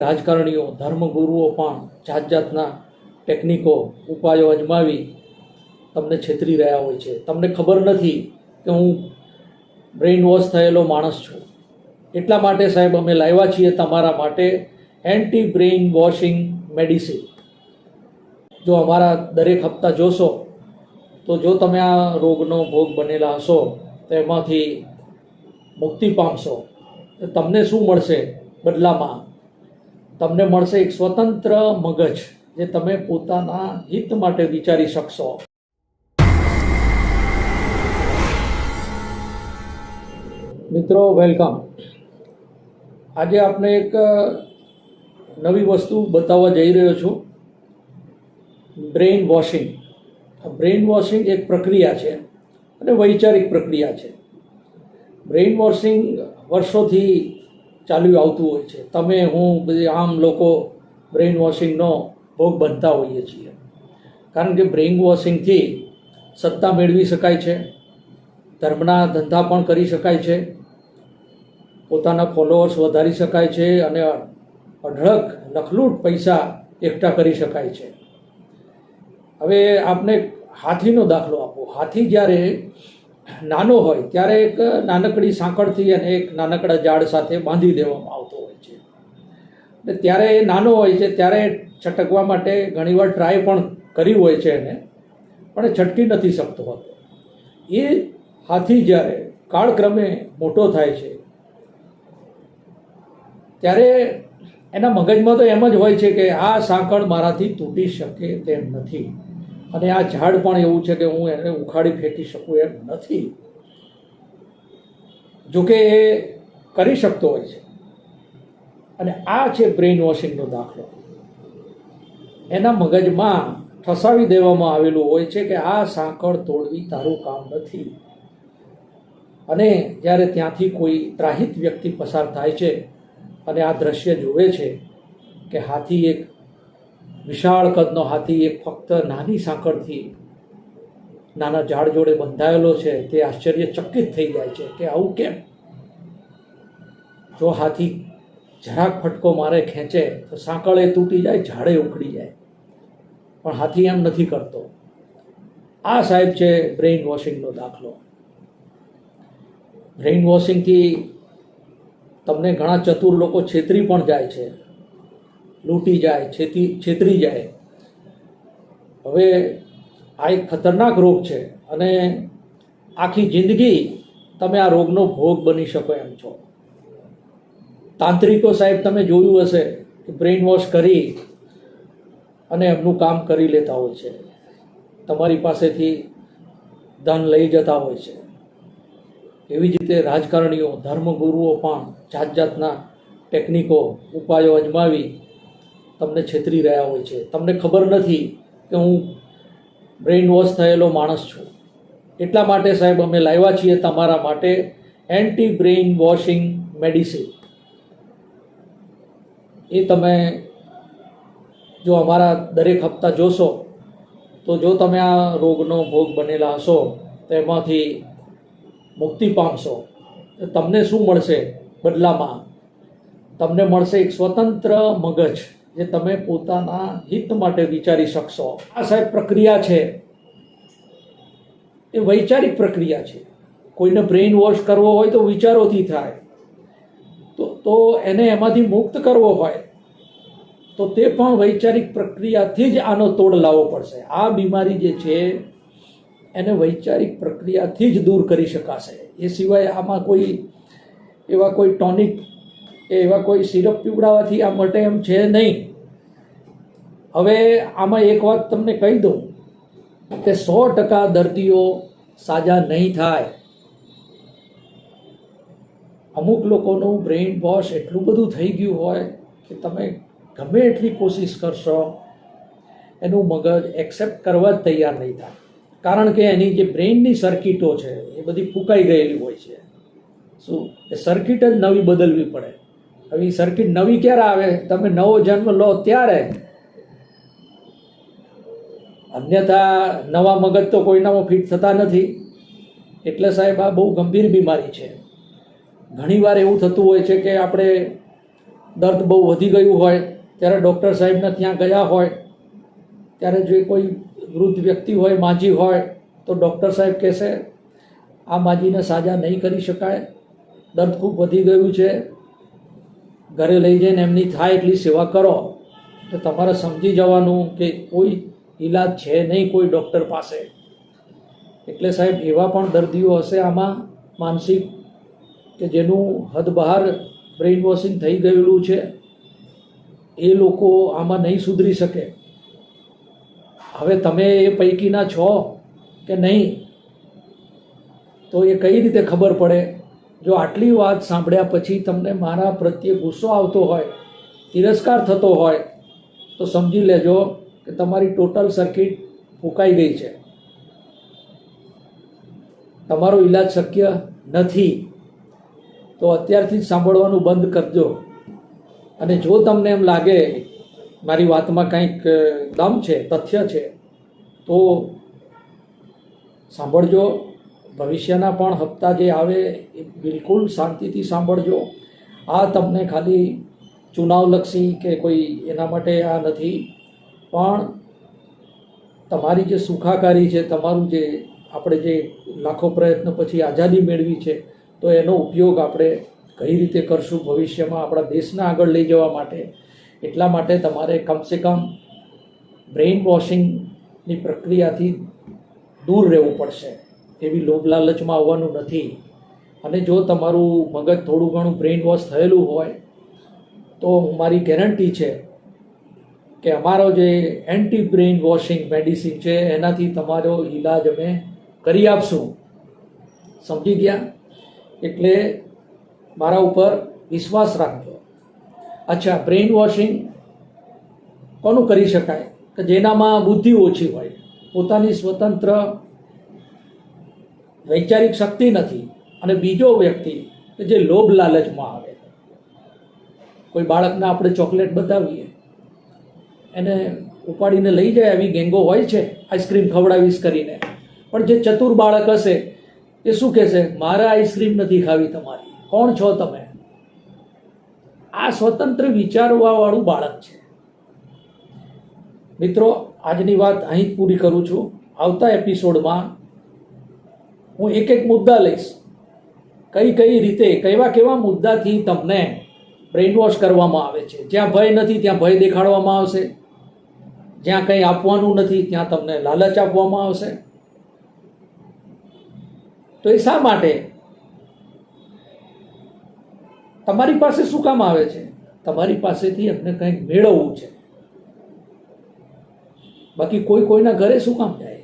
રાજકારણીઓ, ધર્મગુરુઓ પણ જાત જાતના ટેકનિકો ઉપાયો અજમાવી તમને છેતરી રહ્યા હોય છે. તમને ખબર નથી કે હું બ્રેઇન વોશ થયેલો માણસ છું. એટલા માટે સાહેબ અમે લાવ્યા છીએ તમારા માટે એન્ટી બ્રેઇન વોશિંગ મેડિસિન જો અમારા દરેક હપ્તા જોશો, તો જો તમે આ રોગનો ભોગ બનેલા હશો, તો એમાંથી મુક્તિ પામશો. તમને શું મળશે? બદલામાં તમને મળશે એક સ્વતંત્ર મગજ જે તમે પોતાના હિત માટે વિચારી શકશો. મિત્રો, વેલકમ. આજે આપણે એક નવી વસ્તુ બતાવવા જઈ રહ્યો છું. Brain washing. બ્રેઇન વોશિંગ એક પ્રક્રિયા છે અને વૈચારિક પ્રક્રિયા છે. બ્રેઇન વોશિંગ વર્ષોથી ચાલ્યું આવતું હોય છે. તમે હું બધી આમ લોકો બ્રેઇન વોશિંગનો ભોગ બનતા હોઈએ છીએ. કારણ કે બ્રેઇન વોશિંગથી સત્તા મેળવી શકાય છે. ધર્મના ધંધા પણ કરી શકાય છે. પોતાના ફોલોઅર્સ વધારી શકાય છે અને અઢળક, લખલૂટ પૈસા એકઠા કરી શકાય છે. હવે આપને હાથીનો દાખલો આપો. હાથી જ્યારે નાનો હોય ત્યારે એક નાનકડી સાંકળથી અને એક નાનકડા ઝાડ સાથે બાંધી દેવામાં આવતો હોય છે. ને ત્યારે એ નાનો હોય છે, ત્યારે છટકવા માટે ઘણીવાર ટ્રાય પણ કરી હોય છે એને, પણ એ છટકી નથી શકતો હતો. એ હાથી જ્યારે કાળક્રમે મોટો થાય છે, ત્યારે એના મગજમાં તો એમ જ હોય છે કે આ સાંકળ મારાથી તૂટી શકે તેમ નથી. અને આ ઝાડ પણ એવું છે કે હું એને ઉખાડી ફેંકી શકું એમ નથી. જોકે એ કરી શકતો હોય છે. અને આ છે બ્રેઇન વોશિંગનો દાખલો. એના મગજમાં ઠસાવી દેવામાં આવેલું હોય છે કે આ સાંકળ તોડવી તારું કામ નથી. અને જ્યારે ત્યાંથી કોઈ ત્રાહિત વ્યક્તિ પસાર થાય છે અને આ દ્રશ્ય જુએ છે કે હાથી એક વિશાળ કદનો હાથી એક ફક્ત નાની સાંકળથી નાના ઝાડ જોડે બંધાયેલો છે, તે આશ્ચર્યચકિત થઈ જાય છે કે આવું કેમ? જો હાથી જરાક ફટકો મારે ખેંચે, તો સાંકળ એ તૂટી જાય, ઝાડે ઉખડી જાય. પણ હાથી એમ નથી કરતો. આ સાહેબ છે બ્રેઇન વોશિંગનો દાખલો. બ્રેઇન વોશિંગથી તમને ઘણા ચતુર લોકો છેતરી પણ જાય છે. લૂંટી જાય, છેતી, છેતરી જાય. હવે આ એક ખતરનાક રોગ છે અને આખી જિંદગી તમે આ રોગનો ભોગ બની શકો એમ છો. તાંત્રિકો સાહેબ, તમે જોયું હશે કે બ્રેઇન વોશ કરી અને એમનું કામ કરી લેતા હોય છે. તમારી પાસેથી ધન લઈ જતા હોય છે. એવી જ રીતે રાજકારણીઓ, ધર્મગુરુઓ પણ જાત જાતના ટેકનિકો, ઉપાયો અજમાવી તમને છેતરી રહ્યા હોય છે. તમને ખબર નથી કે હું બ્રેઇન વોશ થયેલો માણસ છું. એટલા માટે સાહેબ અમે લાવ્યા છીએ તમારા માટે એન્ટી બ્રેઇન વોશિંગ મેડિસિન. એ તમે જો અમારા દરેક હપ્તા જોશો, તો જો તમે આ રોગનો ભોગ બનેલા હશો, તો એમાંથી મુક્તિ પામશો. તમને શું મળશે બદલામાં? તમને મળશે એક સ્વતંત્ર મગજ. જે તમે પોતાના હિત માટે વિચારી શકશો. આ સાહેબ પ્રક્રિયા છે. એ વૈચારિક પ્રક્રિયા છે. કોઈને બ્રેઇન વોશ કરવો હોય તો વિચારોથી થાય. તો તો એને એમાંથી મુક્ત કરવો હોય, તો તે પણ વૈચારિક પ્રક્રિયાથી જ આનો તોડ લાવવો પડશે. આ બીમારી જે છે, એને વૈચારિક પ્રક્રિયાથી જ દૂર કરી શકાશે. એ સિવાય આમાં કોઈ એવા કોઈ ટોનિક કે એવા કોઈ સિરપ પીવડાવવાથી આ મટે એમ છે નહીં. હવે આમાં એક વાત તમને કહી દઉં કે સો ટકા દર્દીઓ સાજા નહીં થાય. અમુક લોકોનું બ્રેઇન વોશ એટલું બધું થઈ ગયું હોય કે તમે ગમે એટલી કોશિશ કરશો, એનું મગજ એક્સેપ્ટ કરવા જ તૈયાર નહીં થાય. કારણ કે એની જે બ્રેઇનની સર્કિટો છે એ બધી ફૂંકાઈ ગયેલી હોય છે. શું? એ સર્કિટ જ નવી બદલવી પડે. હવે સર્કિટ નવી ક્યારે આવે? તમે નવો જન્મ લો ત્યારે. અન્યથા નવા મગજ તો કોઈનામાં ફિટ થતા નથી. એટલે સાહેબ આ બહુ ગંભીર બીમારી છે. ઘણીવાર એવું થતું હોય છે કે આપણે દર્દ બહુ વધી ગયું હોય, ત્યારે ડૉક્ટર સાહેબને ત્યાં ગયા હોય, ત્યારે જે કોઈ વૃદ્ધ વ્યક્તિ હોય, માજી હોય, તો ડૉક્ટર સાહેબ કહેશે, આ માજીને સાજા નહીં કરી શકાય. દર્દ ખૂબ વધી ગયું છે. ઘરે લઈ જઈને એમની થાય એટલી સેવા કરો, તો તમારે સમજી જવાનું કે કોઈ ઈલાજ છે નહીં કોઈ ડૉક્ટર પાસે. એટલે સાહેબ, એવા પણ દર્દીઓ હશે આમાં માનસિક કે જેનું હદ બહાર બ્રેઇન વોશિંગ થઈ ગયેલું છે, એ લોકો આમાં નહીં સુધરી શકે. હવે તમે એ પૈકીના છો કે નહીં, તો એ કઈ રીતે ખબર પડે? જો આટલી વાત સાંભળ્યા પછી તમને મારા પ્રત્યે ગુસ્સો આવતો હોય, તિરસ્કાર થતો હોય, તો સમજી લેજો કે તમારી ટોટલ સર્કિટ ફૂંકાઈ ગઈ છે. તમારો ઈલાજ શક્ય નથી. તો અત્યારથી જ સાંભળવાનું બંધ કરજો. અને જો તમને એમ લાગે મારી વાતમાં કંઈક દમ છે, તથ્ય છે, તો સાંભળજો. ભવિષ્યના પણ હપ્તા જે આવે એ બિલકુલ શાંતિથી સાંભળજો. આ તમને ખાલી ચુનાવલક્ષી કે કોઈ એના માટે આ નથી. પણ તમારી જે સુખાકારી છે, તમારું જે આપણે જે લાખો પ્રયત્ન પછી આઝાદી મેળવી છે, તો એનો ઉપયોગ આપણે કઈ રીતે કરશું ભવિષ્યમાં આપણા દેશને આગળ લઈ જવા માટે? એટલા માટે તમારે કમસે કમ બ્રેઇન વોશિંગની પ્રક્રિયાથી દૂર રહેવું પડશે. એવી લોભ લાલચમાં આવવાનું નથી. અને જો તમારું મગજ થોડું ઘણું બ્રેઇન વોશ થયેલું હોય, તો મારી ગેરંટી છે કે અમારો જે એન્ટી બ્રેઇન વોશિંગ મેડિસિન છે, એનાથી તમારો ઈલાજ અમે કરી આપશું. સમજી ગયા? એટલે મારા ઉપર વિશ્વાસ રાખજો. અચ્છા બ્રેઇન વોશિંગ કોનું કરી શકાય? કે જેનામાં બુદ્ધિ ઓછી હોય? પોતાની સ્વતંત્ર વૈચારિક શક્તિ નથી અને બીજો વ્યક્તિ કે જે લોભ લાલચમાં આવે. કોઈ બાળકને આપણે ચોકલેટ બતાવીએ, એને ઉપાડીને લઈ જાય આવી ગેંગો હોય છે, આઈસ્ક્રીમ ખવડાવીશ કરીને. પણ જે ચતુર બાળક હશે, એ શું કહેશે? મારે આઈસ્ક્રીમ નથી ખાવી તમારી. કોણ છો તમે? આ સ્વતંત્ર વિચારવાવાળું બાળક છે. મિત્રો, આજની વાત અહીં જ પૂરી કરું છું. આવતા એપિસોડમાં હું એક એક મુદ્દા લઈશ. કઈ કઈ રીતે, કેવા કેવા મુદ્દાથી તમને બ્રેનવોશ કરવામાં આવે છે? જ્યાં ભય નથી, ત્યાં ભય દેખાડવામાં આવશે. જ્યાં કંઈ આપવાનું નથી, ત્યાં તમને લાલચ આપવામાં આવશે. તો એ શા માટે? તમારી પાસે શું કામ આવે છે? તમારી પાસેથી એમને કંઈક મેળવવું છે. બાકી કોઈ કોઈના ઘરે શું કામ જાય?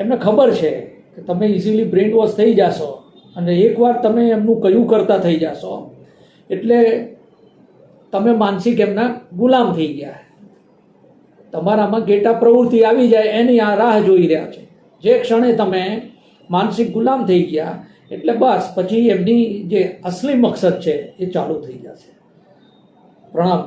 એમને ખબર છે કે તમે ઇઝીલી બ્રેન વોશ થઈ જશો અને એકવાર તમે એમનું કયું કરતા થઈ જશો. એટલે તમે માનસિક એમના ગુલામ થઈ ગયા. તમારામાં ગેટા પ્રવૃત્તિ આવી જાય એની આ રાહ જોઈ રહ્યા છે. જે ક્ષણે તમે માનસિક ગુલામ થઈ ગયા, એટલે બસ પછી એમની જે અસલી મકસદ છે એ ચાલુ થઈ જશે. પ્રણામ